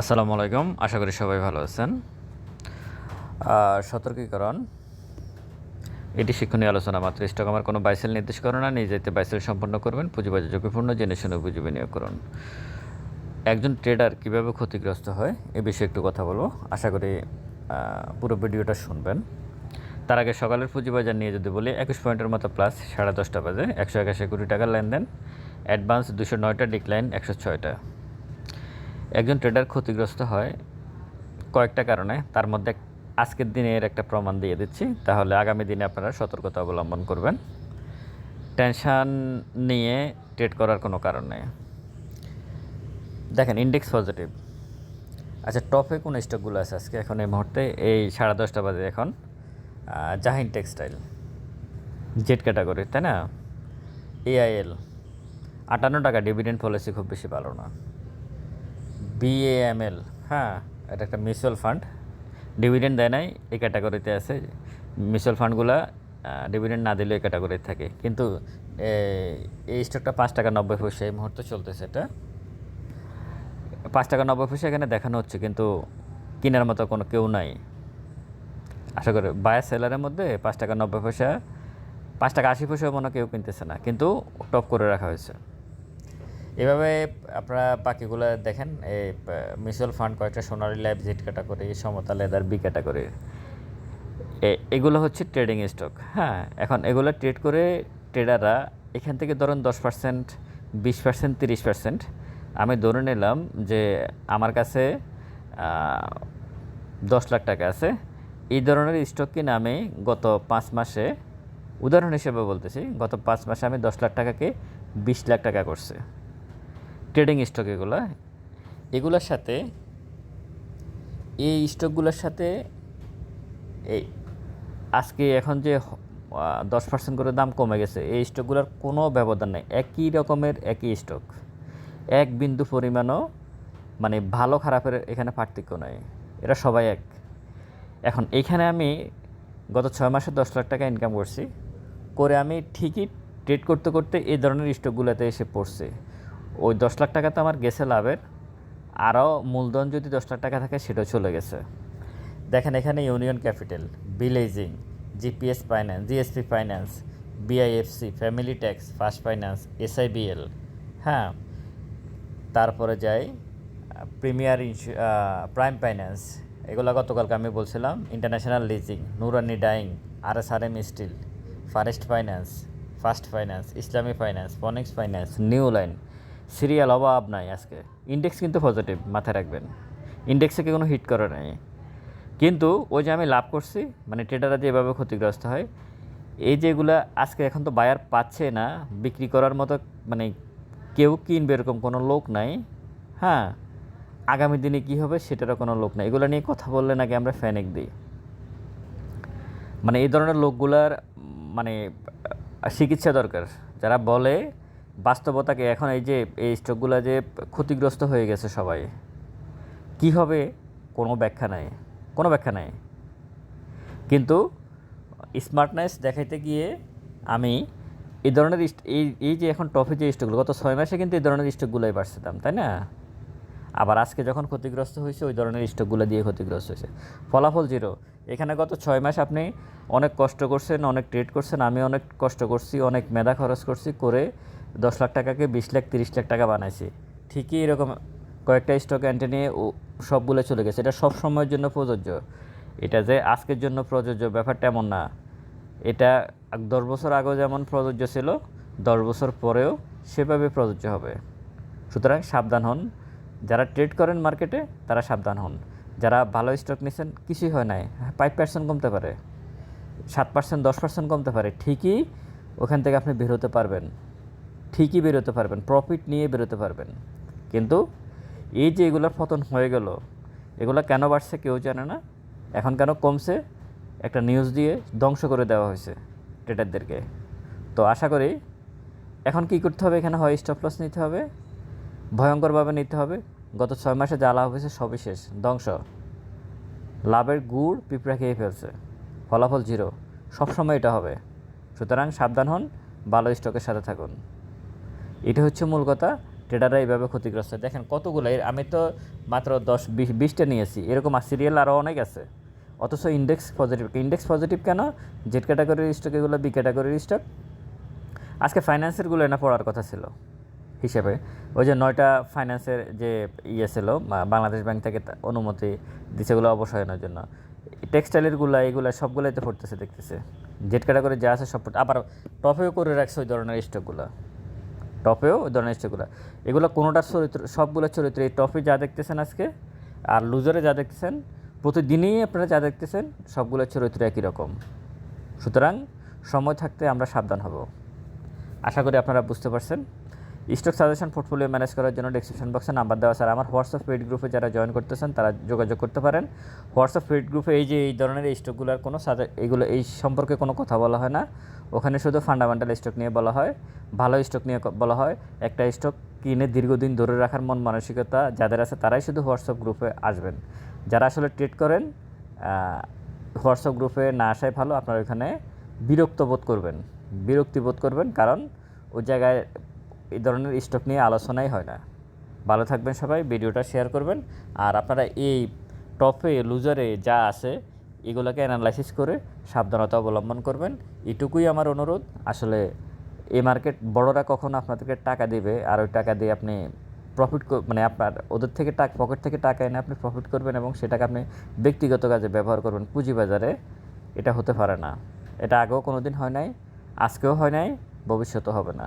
আসসালামু আলাইকুম, আশা করি সবাই ভালো আছেন। সতর্কীকরণ। এটি শিক্ষণীয় আলোচনা, মাত্র স্টক আমার কোনো বাইসেল নির্দেশ করে না নিজেতে বাইসেল সম্পন্ন করবেন, পুঁজিবাজার ঝুঁকিপূর্ণ, জেনে শুনে পুঁজি বিনিয়োগ করুন। একজন ট্রেডার কীভাবে ক্ষতিগ্রস্ত হয়, এ বিষয়ে একটু কথা বলব। আশা করি পুরো ভিডিওটা শুনবেন। তার আগে সকালের পুঁজিবাজার নিয়ে যদি বলি, একুশ পয়েন্টের মতো প্লাস, সাড়ে দশটা বাজে, একশো একাশি কোটি টাকার লেনদেন, অ্যাডভান্স দুশো নয়টা, ডিক্লাইন একশো ছয়টা। একজন ট্রেডার ক্ষতিগ্রস্ত হয় কয়েকটা কারণে। তার মধ্যে আজকের দিনে এর একটা প্রমাণ দিয়ে দিচ্ছি। তাহলে আগামী দিনে আপনারা সতর্কতা অবলম্বন করবেন। টেনশান নিয়ে ট্রেড করার কোনো কারণ নেই। দেখেন ইন্ডেক্স পজিটিভ আচ্ছা টপে কোন স্টকগুলো আছে আজকে? এখন এই মুহূর্তে এই সাড়ে দশটা বাজে এখন। জাহিন টেক্সটাইল। জেড ক্যাটাগরি, তাই না? এআইএল আটান্ন টাকা ডিভিডেন্ড পলিসি খুব বেশি ভালো না। বিএএমএল হ্যাঁ এটা একটা মিউচুয়াল ফান্ড ডিভিডেন্ড দেয় নাই, এই ক্যাটাগরিতে আছে। মিউচুয়াল ফান্ডগুলো ডিভিডেন্ড না দিলেও এই ক্যাটাগরিতে থাকে। কিন্তু এই স্টকটা পাঁচ টাকা নব্বই পয়সা, এই মুহূর্তে চলতেছে এটা। পাঁচ টাকা নব্বই পয়সা এখানে দেখানো হচ্ছে, কিন্তু কেনার মতো কোনো কেউ নাই। আশা করি বায়ার সেলারের মধ্যে পাঁচ টাকা নব্বই পয়সা, পাঁচ টাকা আশি পয়সা মনে কেউ কিনতেছে না। কিন্তু টপ করে রাখা হয়েছে। এভাবে আপনারা পাখিগুলো দেখেন, এই মিউচুয়াল ফান্ড কয়েকটা Sonali life Z category Samata leather B category এগুলো হচ্ছে ট্রেডিং স্টক হ্যাঁ? এখন এগুলো ট্রেড করে ট্রেডাররা এখান থেকে ধরুন দশ পার্সেন্ট বিশ পার্সেন্ট তিরিশ পার্সেন্ট আমি ধরে নিলাম যে আমার কাছে দশ লাখ টাকা আছে। এই ধরনের স্টক কিনে আমি গত পাঁচ মাসে, উদাহরণ হিসেবে বলতেছি, গত পাঁচ মাসে আমি দশ লাখ টাকাকে বিশ লাখ টাকা করছে। ট্রেডিং স্টক এগুলো, এগুলোর সাথে, এই স্টকগুলোর সাথে এই আজকে এখন যে দশ পার্সেন্ট করে দাম কমে গেছে, এই স্টকগুলোর কোনো ব্যবধান নেই, একই রকমের একই স্টক। এক বিন্দু পরিমাণও মানে ভালো খারাপের এখানে পার্থক্য নয় এরা সবাই এক। এখন এইখানে আমি গত ছয় মাসে দশ লাখ টাকা ইনকাম করছি, করে আমি ঠিকই ট্রেড করতে করতে এই ধরনের স্টকগুলোতে এসে পড়ছে। ওই দশ লাখ টাকা তো আমার গেছে লাভের। আরও মূলধন যদি দশ লাখ টাকা থাকে, সেটাও চলে গেছে। দেখেন এখানে union capital, ভিলেজিং, GPS finance, GSP finance, BIFC, family tax, first finance, SIBL হ্যাঁ? তারপরে যাই, প্রিমিয়ার প্রাইম ফাইন্যান্স, এগুলো গতকালকে আমি বলছিলাম, international leasing, Nurani dyeing R S R M steel, forest finance, first finance, Islami finance, Phoenix finance, new line. Serial অভাব নাই আজকে। ইন্ডেক্স কিন্তু পজিটিভ মাথায় রাখবেন। ইন্ডেক্সে কি কোনো হিট করে নাই? কিন্তু ওই যে আমি লাভ করছি মানে ট্রেডাররা যে এভাবে ক্ষতিগ্রস্ত হয়, এই যেগুলা আজকে এখন তো বায়ার পাচ্ছে না, বিক্রি করার মতো মানে কেউ কিনবে এরকম কোনো লোক নাই। হ্যাঁ আগামী দিনে কী হবে সেটারও কোনো লোক নাই। এগুলো নিয়ে কথা বললে নাকি আমরা ফ্যানিক দিই। মানে এই ধরনের লোকগুলার মানে চিকিৎসা দরকার। যারা বলে বাস্তবতাকে এখন এই যে, এই স্টকগুলো যে ক্ষতিগ্রস্ত হয়ে গেছে সবাই, কি হবে? কোনো ব্যাখ্যা নাই, কোনো ব্যাখ্যা নাই। কিন্তু স্মার্টনেস দেখাইতে গিয়ে আমি এই ধরনের এই এই যে এখন টপে যে স্টকগুলো, গত ছয় মাসে কিন্তু এই ধরনের স্টকগুলোই বাড়ছে দাম তাই না? আবার আজকে যখন ক্ষতিগ্রস্ত হয়েছে, ওই ধরনের স্টকগুলো দিয়ে ক্ষতিগ্রস্ত হয়েছে। ফলাফল জিরো। এখানে গত ছয় মাস আপনি অনেক কষ্ট করছেন, অনেক ট্রেড করছেন, আমি অনেক কষ্ট করছি, অনেক মেধা খরচ করছি করে দশ লাখ টাকাকে বিশ লাখ, তিরিশ লাখ টাকা বানাইছি। ঠিকই এরকম কয়েকটা স্টক এন্টে নিয়ে সবগুলো চলে গেছে। এটা সব সময়ের জন্য প্রযোজ্য। এটা যে আজকের জন্য প্রযোজ্য ব্যাপারটা এমন না। এটা দশ বছর আগেও যেমন প্রযোজ্য ছিল, দশ বছর পরেও সেভাবে প্রযোজ্য হবে। সুতরাং সাবধান হন। যারা ট্রেড করেন মার্কেটে তারা সাবধান হন। যারা ভালো স্টক নিছেন, কিছুই হয় নাই। ফাইভ পার্সেন্ট কমতে পারে। সাত পার্সেন্ট দশ পার্সেন্ট কমতে পারে। ঠিকই ওখান থেকে আপনি বেরোতে পারবেন। ঠিকই বেরোতে পারবেন প্রফিট নিয়ে বেরোতে পারবেন। কিন্তু এই যে এগুলোর পতন হয়ে গেল, এগুলো কেন বাড়ছে কেউ জানে না। এখন কেন কমছে, একটা নিউজ দিয়ে ধ্বংস করে দেওয়া হয়েছে ট্রেডারদেরকে তো আশা করি এখন কি করতে হবে, এখানে হয় স্টপ লস নিতে হবে, ভয়ঙ্করভাবে নিতে হবে। গত ছয় মাসে যা লাভ হয়েছে সবই শেষ, ধ্বংস। লাভের গুড় পিঁপড়া খেয়ে ফেলছে, ফলাফল জিরো সবসময় এটা হবে। সুতরাং সাবধান হন, ভালো স্টকের সাথে থাকুন। এটা হচ্ছে মূল কথা। ট্রেডাররা এইভাবে ক্ষতিগ্রস্ত। দেখেন কতগুলো আমি তো মাত্র দশ, বিশ, বিশটা নিয়েছি। এরকম সিরিয়াল আরও অনেক আছে। অথচ ইন্ডেক্স পজিটিভ ইন্ডেক্স পজিটিভ কেন? জেড ক্যাটাগরির স্টক এগুলো বি ক্যাটাগরির স্টক আজকে ফাইন্যান্সেরগুলো এনে পড়ার কথা ছিল হিসেবে। ওই যে নয়টা ফাইন্যান্সের যে ইয়ে ছিল বাংলাদেশ ব্যাংক থেকে অনুমতি দিছে এগুলো অবসায়নের জন্য। টেক্সটাইলেরগুলো এগুলো সবগুলোই তো পড়তেছে, দেখতেছে। জেট ক্যাটাগরি যা আছে সব আবার টপেও করে রাখছে ওই ধরনের স্টকগুলো টপেও ধরনের স্টকগুলো এগুলো কোনোটার চরিত্র, সবগুলো চরিত্র, এই টপে যা দেখতেছেন আজকে আর লুজারে যা দেখতেছেন, প্রতিদিনই আপনারা যা দেখতেছেন, সবগুলো চরিত্র একই রকম। সুতরাং সময় থাকতে আমরা সাবধান হব। আশা করি আপনারা বুঝতে পারছেন। স্টক সাজেশন পোর্টফোলিও ম্যানেজ করার জন্য ডিসক্রিপশন বক্সে নাম্বার দেওয়া স্যার আমার হোয়াটসঅ্যাপ পেড গ্রুপে যারা জয়েন করতেছেন, তারা যোগাযোগ করতে পারেন। হোয়াটসঅ্যাপ পেড গ্রুপে এই যে এই ধরনের স্টকগুলোর কোনো এগুলো এই সম্পর্কে কোনো কথা বলা হয় না। ওখানে শুধু ফান্ডামেন্টাল স্টক নিয়ে বলা হয়, ভালো স্টক নিয়ে বলা হয়। একটা স্টক কিনে দীর্ঘদিন ধরে রাখার মন মানসিকতা যাদের আছে, তারাই শুধু হোয়াটসঅ্যাপ গ্রুপে আসবেন। যারা আসলে ট্রেড করেন হোয়াটসঅ্যাপ গ্রুপে না আসাই ভালো। আপনারা ওখানে বিরক্ত বোধ করবেন। বিরক্তি বোধ করবেন কারণ ওই জায়গায় এই ধরনের স্টক নিয়ে আলোচনাই হয় না। ভালো থাকবেন সবাই, ভিডিওটা শেয়ার করবেন। আর আপনারা এই টপে, লুজারে যা আছে, এগুলোকে অ্যানালাইসিস করে সাবধানতা অবলম্বন করবেন। এটুকুই আমার অনুরোধ। আসলে এই মার্কেট বড়রা কখনো আপনাদেরকে টাকা দেবে আর ওই টাকা দিয়ে আপনি প্রফিট মানে আপনার ওদের থেকে টাকা পকেট থেকে টাকা এনে আপনি প্রফিট করবেন এবং সেটাকে আপনি ব্যক্তিগত কাজে ব্যবহার করবেন। পুঁজিবাজারে এটা হতে পারে না। এটা আগেও কোনো দিন হয় নাই, আজকেও হয় নাই, ভবিষ্যতেও হবে না।